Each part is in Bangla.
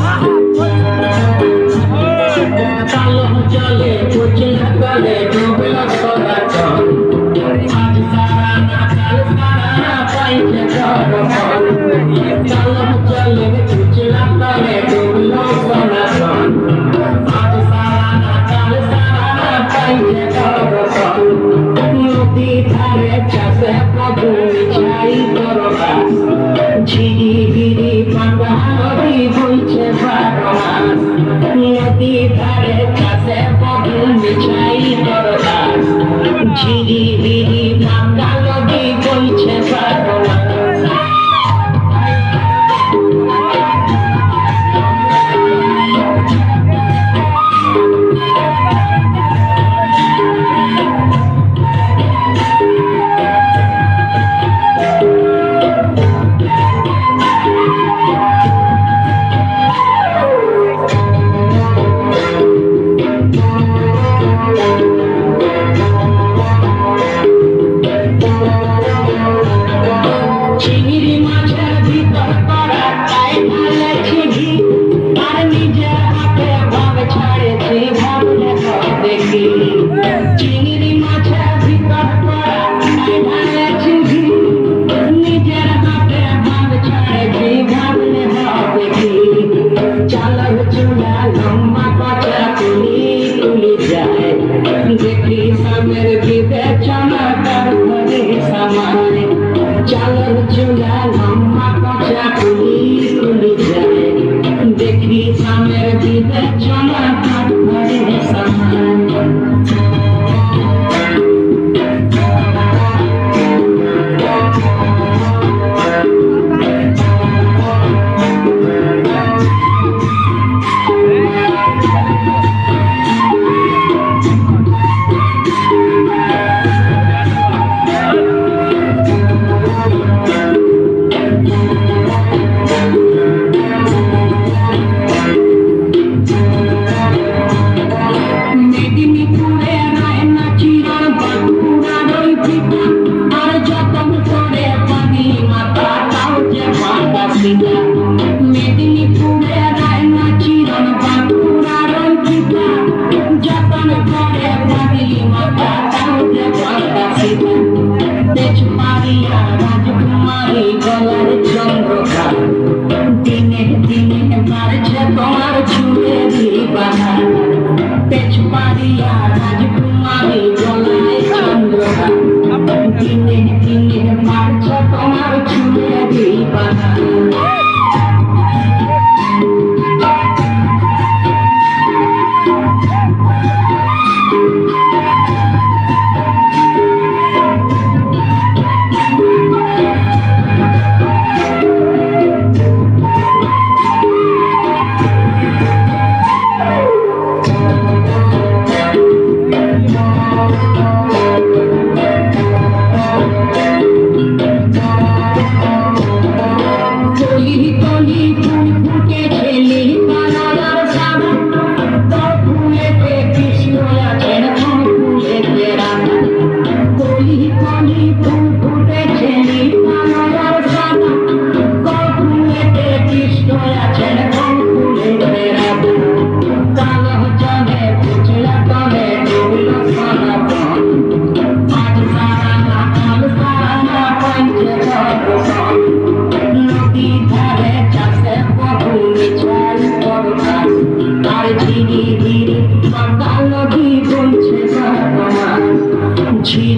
Ah! ধীরে ধীরে পানি বইছে বারো মাস নদী ধারে কাছে বগল মিছাই দরদাস ধীরে ধীরে समर भी चमक हरे समान चल Maria,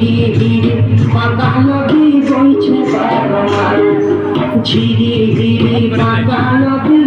ধীরে ধীরে পাতালো বইছে সারা ধীরে ধীরে পাতালো